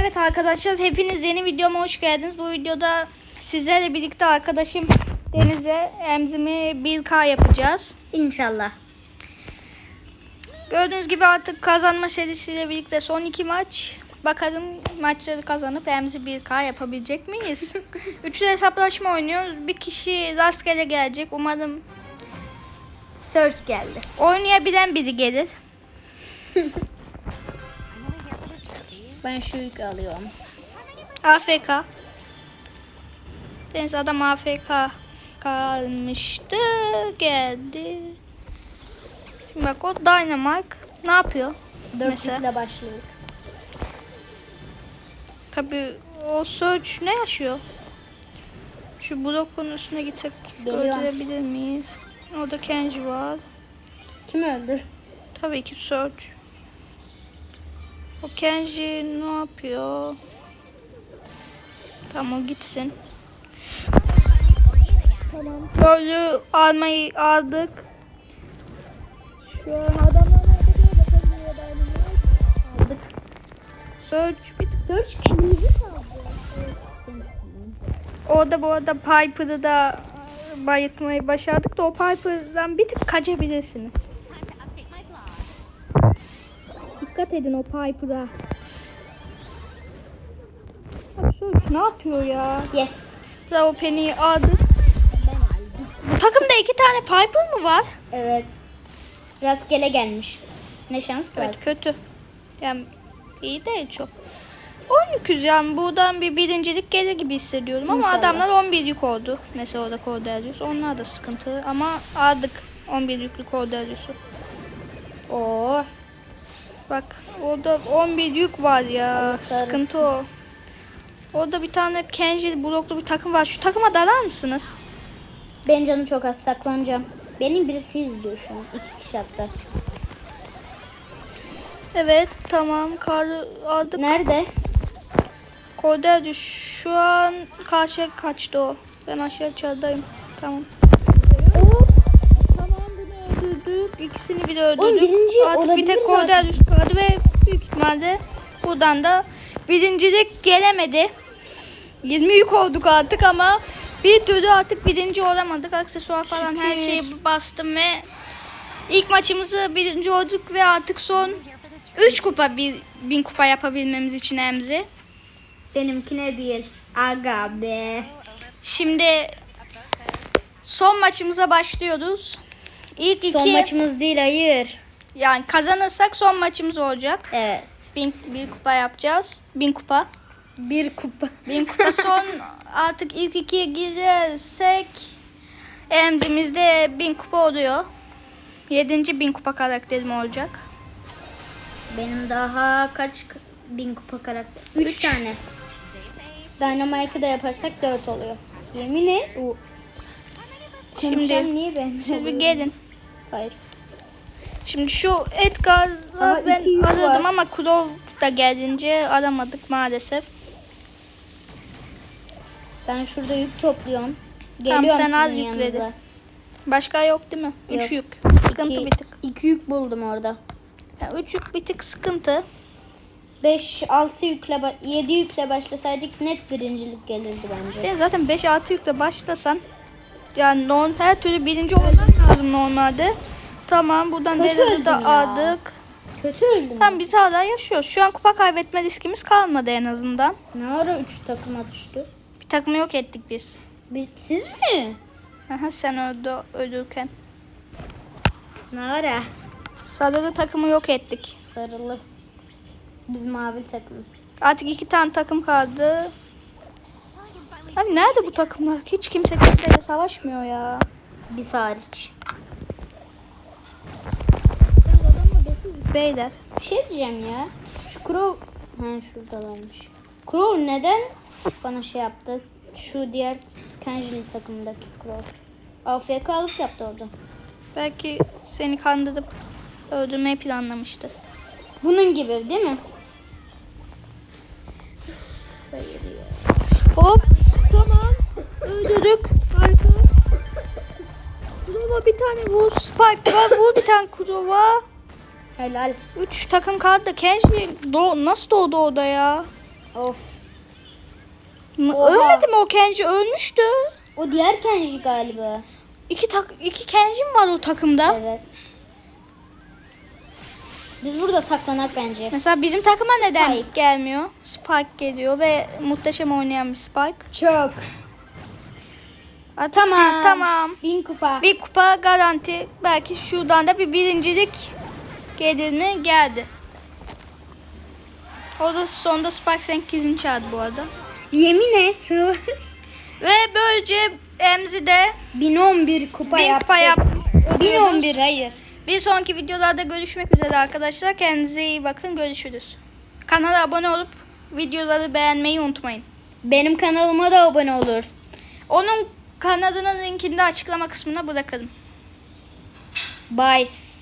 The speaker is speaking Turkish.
Evet arkadaşlar hepiniz yeni videoma hoş geldiniz. Bu videoda sizlerle birlikte arkadaşım Deniz'e emzimi 1K yapacağız. İnşallah. Gördüğünüz gibi artık kazanma serisiyle birlikte son iki maç. Bakalım maçları kazanıp emzi 1K yapabilecek miyiz? Üçlü hesaplaşma oynuyoruz. Bir kişi rastgele gelecek. Umarım Search geldi. oynayabilen biri gelir. Ben şu yükü alıyorum. AFK. Deniz adam AFK kalmıştı. Geldi. Şimdi bak o Dynamite ne yapıyor? Dört Mesela? yükle başlıyoruz. Tabii o Search ne yaşıyor? Şu blok konusuna gitsek öldürebilir miyiz? Orada Kenji var. Kim öldü? Tabii ki Search. O Kenji ne yapıyor? Tamam o gitsin. Tamam. Böyle almayı aldık. Şu an adamlar Aldık. Search bir Search kimliği kaldı. Orada bu arada Piper'ı da bayıltmayı başardık da o Piper'dan bir tık kaçabilirsiniz. Dikkat edin o Piper'a. Search ne yapıyor ya? Yes. Da o Penny'i aldı. Bu takımda iki tane Piper mı var? Evet. Rastgele gelmiş. Ne şans var. Evet kötü. Yani iyi değil çok. 12 yani buradan bir birincilik gelir gibi hissediyorum ama İnşallah. adamlar 11 yük oldu. Mesela orada Cordelius. Onlar da sıkıntı ama aldık 11 yüklü Cordelius'u. Oo. Bak orada 11 yük var ya. Allah sıkıntı o. Orada bir tane Kenji bloklu bir takım var. Şu takıma dalar mısınız? Benim canım çok az saklanacağım. Benim birisi izliyor şu an. İki kişi hatta. Evet tamam karı aldık. Nerede? Cordelius şu an karşıya kaçtı o. Ben aşağı çağdayım. Tamam İkisini bir de öldürdük. Artık bir tek. Cordelius kaldı ve büyük ihtimalle buradan da birincilik gelemedi. 20 yük olduk artık ama bir türlü artık birinci olamadık. Aksesuar falan her Şükür. şeyi bastım ve ilk maçımızı birinci olduk ve artık son 3 kupa bir bin kupa yapabilmemiz için emzi. Benimkine değil. Aga be. Şimdi son maçımıza başlıyoruz. İlk iki Son maçımız değil hayır. yani kazanırsak son maçımız olacak. Evet. Bin, bir kupa yapacağız. Bin kupa. Bir kupa. Bin kupa son artık ilk ikiye girersek emzimizde bin kupa oluyor. Yedinci bin kupa karakterim olacak. Benim daha kaç bin kupa karakter? Üç, Üç. tane. Dynamite'ı da yaparsak dört oluyor. Yemin et. Şimdi niye ben? Siz bir gelin. Hayır. Şimdi şu Edgar'la ben aradım var. ama Crow da gelince aramadık maalesef. Ben şurada yük topluyorum. Tamam, Geliyorum sen az sizin yükledin. Başka yok değil mi? Üç Yok. yük. Sıkıntı İki, bir tık. iki yük buldum orada. Yani üç yük bir tık sıkıntı. 5 6 yükle ba- 7 yükle başlasaydık net birincilik gelirdi bence. Yani zaten 5-6 yükle başlasan yani non, her türlü birinci olman lazım normalde. Tamam buradan Kötü de ya. aldık. Kötü öldüm. Tamam biz hala yaşıyoruz. Şu an kupa kaybetme riskimiz kalmadı en azından. Ne ara 3 takıma düştü? Bir takımı yok ettik biz. Biz, siz mi? Aha, sen öldü, ölürken. Ne ara? Sarılı takımı yok ettik. Sarılı. Biz mavi takımız. Artık iki tane takım kaldı. Abi nerede bu takımlar? Hiç kimse kimseyle savaşmıyor ya. Biz hariç. Beyler. Bir şey diyeceğim ya. Şu Crow... Ha şuradalarmış. Crow neden bana şey yaptı? Şu diğer Kenjili takımdaki Crow. AFK'lık yaptı orada. Belki seni kandırıp öldürmeyi planlamıştır. Bunun gibi değil mi? Hop. Tamam. Öldürdük. Harika. Kurova bir tane vur. Spike var. Vur bir tane kurova. Helal. 3 takım kaldı. Kenji do nasıl doğdu o da ya? Of. Oha. Ölmedi mi o Kenji? Ölmüştü. O diğer Kenji galiba. İki tak iki Kenji mi var o takımda? Evet. Biz burada saklanak bence. Mesela bizim takıma neden Spike. gelmiyor? Spike geliyor ve muhteşem oynayan bir Spike. Çok. Artık- Tamam. Tamam. Bin kupa. Bir kupa garanti. Belki şuradan da bir birincilik gelir mi? Geldi. O da sonunda Spike Senkiz'ini çağırdı bu arada. Yemin et. Ve böylece Emzi de 1011 kupa bir yaptı. kupa yapmış. 1011 hayır. Bir sonraki videolarda görüşmek üzere arkadaşlar. Kendinize iyi bakın. Görüşürüz. Kanala abone olup videoları beğenmeyi unutmayın. Benim kanalıma da abone olur. Onun kanalının linkini de açıklama kısmına bırakırım. Bye.